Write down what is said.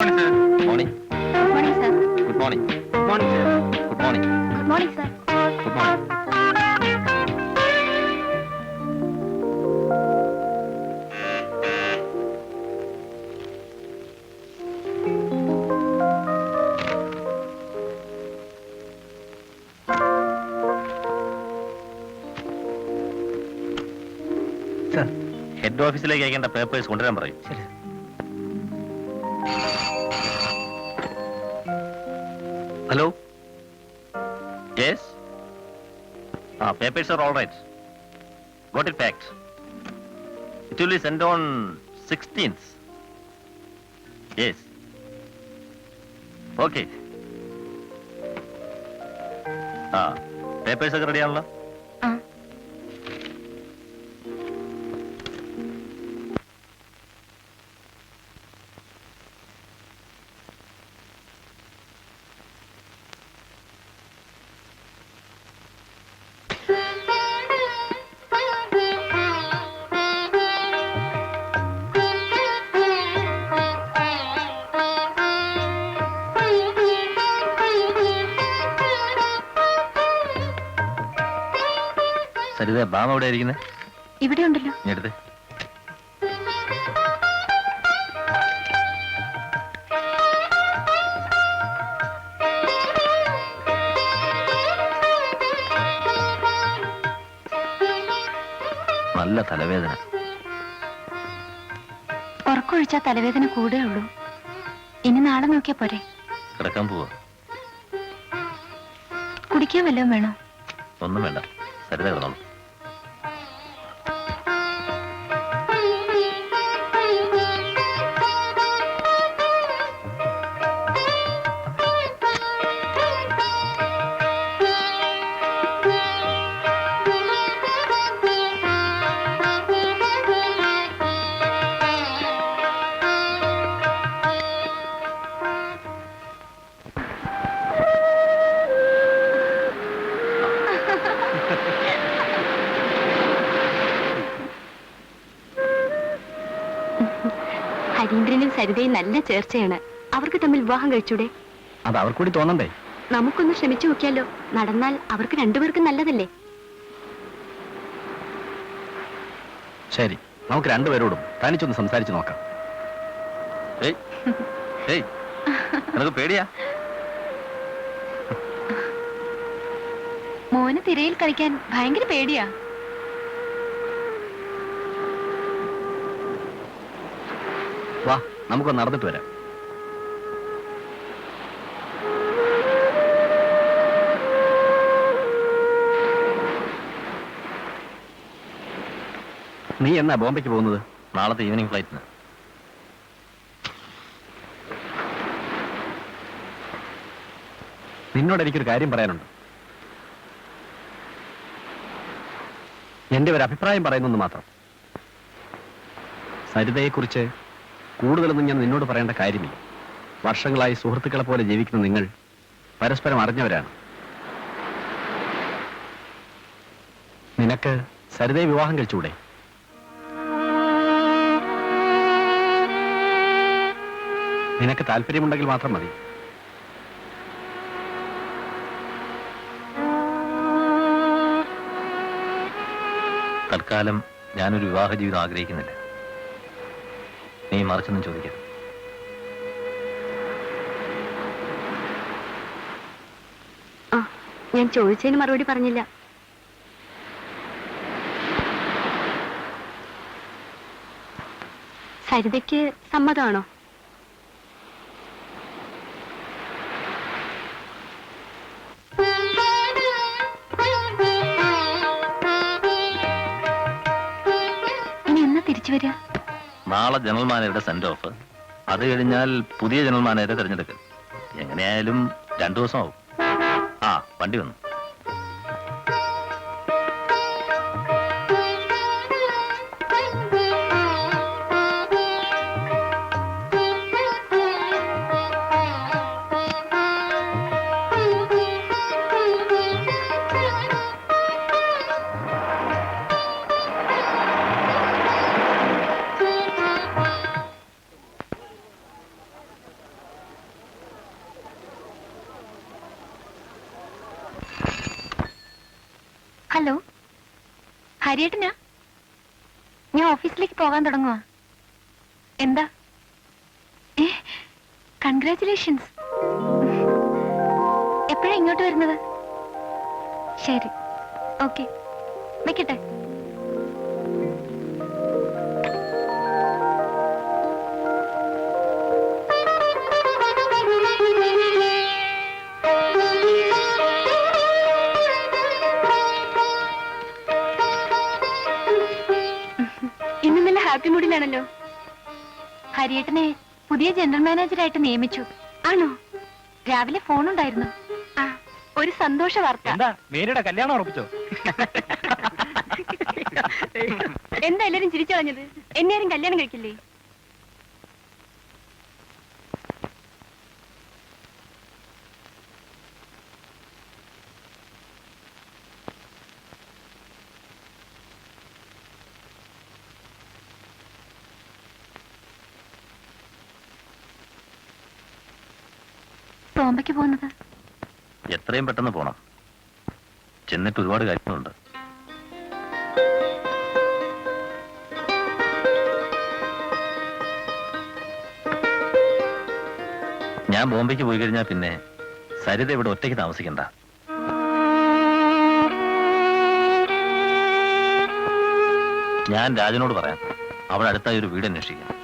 Morning good morning sir good morning morning sir good morning good morning sir good morning sir head ഓഫീസിലേക്ക് അയക്കേണ്ട papers കൊണ്ടുവരാൻ പറയും. ശരി hello yes ആ papers are all right got it packed it will send on sixteens yes okay ആ papers ഒക്കെ റെഡിയാണല്ലോ സരിത ബാം അവിടെ ഇരിക്കുന്നത് ഇവിടെ ഉണ്ടല്ലോ എടുത്ത്. നല്ല തലവേദന. ഉറക്കൊഴിച്ചാ തലവേദന കൂടേ ഉള്ളൂ. ഇനി നാളെ നോക്കിയാ പോരെ. കിടക്കാൻ പോവാ. കുടിക്കാൻ വല്ലതും വേണോ? ഒന്നും വേണ്ട. സരിത കിടന്നോളൂ. ഹരീന്ദ്രനും സരിതയും നല്ല ചേർച്ചയാണ്. അവർക്ക് തമ്മിൽ വിവാഹം കഴിച്ചൂടെ? അത് അവർക്കൂടി തോന്നണ്ടേ? നമുക്കൊന്ന് ശ്രമിച്ചു നോക്കിയാലോ. നടന്നാൽ അവർക്ക് രണ്ടുപേർക്കും നല്ലതല്ലേ? ശരി നമുക്ക് രണ്ടുപേരോടും തനിച്ചൊന്ന് സംസാരിച്ചു നോക്കാം. ഏയ് ഏയ് നിനക്ക് പേടിയാ? മോന് തിരയിൽ കളിക്കാൻ ഭയങ്കര പേടിയാ. വാ നമുക്ക് നടന്നിട്ട് വരാം. നീ എന്നാ ബോംബെക്ക് പോകുന്നത്? നാളത്തെ ഈവനിങ് ഫ്ലൈറ്റിന് നിന്നോട് എനിക്കൊരു കാര്യം പറയാനുണ്ട്. എന്റെ ഒരു അഭിപ്രായം പറയുന്നെന്ന് മാത്രം. സരിതയെക്കുറിച്ച് കൂടുതലൊന്നും ഞാൻ നിന്നോട് പറയേണ്ട കാര്യമില്ല. വർഷങ്ങളായി സുഹൃത്തുക്കളെ പോലെ ജീവിക്കുന്ന നിങ്ങൾ പരസ്പരം അറിഞ്ഞവരാണ്. നിനക്ക് സരിതയെ വിവാഹം കഴിച്ചുകൂടെ? നിനക്ക് താല്പര്യമുണ്ടെങ്കിൽ മാത്രം മതി. തൽക്കാലം ഞാനൊരു വിവാഹ ജീവിതം ആഗ്രഹിക്കുന്നില്ല. നീ മറിച്ചൊന്നും ചോദിക്കരുത്. ഞാൻ ചോദിച്ചതിന് മറുപടി പറഞ്ഞില്ല. സരിതയ്ക്ക് സമ്മതമാണോ? നാളെ ജനറൽ മാനേജറുടെ സെൻഡ് ഓഫ് അത് കഴിഞ്ഞാൽ പുതിയ ജനറൽ മാനേജറെ തിരഞ്ഞെടുക്കൽ എങ്ങനെയായാലും രണ്ടു ദിവസം ആവും ആ വണ്ടി വന്നു. ഹലോ. ഹരിയേട്ടനാ? ഞാൻ ഓഫീസിലേക്ക് പോകാൻ തുടങ്ങുവാ. എന്താ? ഏ കൺഗ്രാചുലേഷൻസ് എപ്പോഴാ ഇങ്ങോട്ട് വരുന്നത്? ശരി. ഓക്കെ. വെക്കട്ടെ. ഹാപ്പി മൂഡിലാണല്ലോ ഹരിയേട്ടനെ പുതിയ ജനറൽ മാനേജറായിട്ട് നിയമിച്ചു. ആണോ? രാവിലെ ഫോൺ ഉണ്ടായിരുന്നു ആ ഒരു സന്തോഷ വാർത്ത. എന്താ? മേരിയുടെ കല്യാണം ഉറപ്പിച്ചോ? എന്താ എല്ലാരും ചിരിച്ചു കളഞ്ഞത്? എന്നെ ആരും കല്യാണം കഴിക്കില്ലേ? ബോംബയ്ക്ക് പോകുന്നത്? എത്രയും പെട്ടെന്ന് പോണം. ചെന്നിട്ട് ഒരുപാട് കാര്യങ്ങളുണ്ട്. ഞാൻ ബോംബെക്ക് പോയി കഴിഞ്ഞാൽ പിന്നെ സരിത ഇവിടെ ഒറ്റയ്ക്ക് താമസിക്കണ്ട. ഞാൻ രാജനോട് പറയാം. അവിടെ അടുത്തായി ഒരു വീട് അന്വേഷിക്കാം.